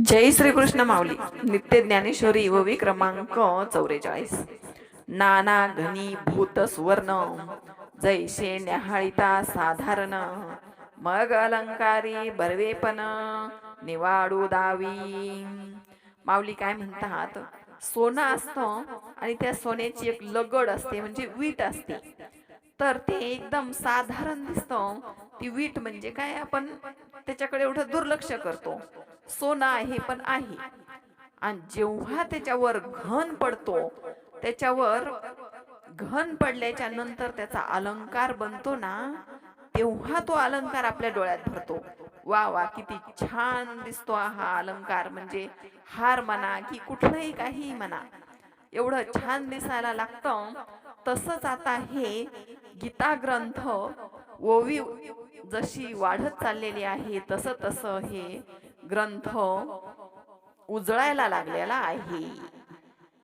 जय श्रीकृष्ण माऊली. नित्य ज्ञानेश्वरी ववी क्रमांक चौवेचाळीस नाना घनी भूत सुवर्ण. जैसे न्याहाळिता साधारण. मग अलंकारी बर्वेपण. निवाडू दावी. माऊली काय म्हणतात? सोनं असतं आणि त्या सोन्याची एक लगड असते म्हणजे वीट असते. तर ते एकदम साधारण दिसतं. ती वीट म्हणजे काय? आपण त्याच्याकडे एवढं दुर्लक्ष करतो. सोनं आहे पण आहे. आणि जेव्हा त्याच्यावर घन पडतो त्याच्यावर घन पडल्याच्या नंतर त्याचा अलंकार बनतो ना तेव्हा तो अलंकार आपल्या डोळ्यात भरतो. वा वा किती छान दिसतो हा अलंकार. म्हणजे हार म्हणा की कुठलंही काही म्हणा एवढं छान दिसायला लागतं. तसंच आता हे गीता ग्रंथ ओवी जशी वाढत चाललेली आहे तसं तसं हे ग्रंथ उजळायला लागलेला आहे.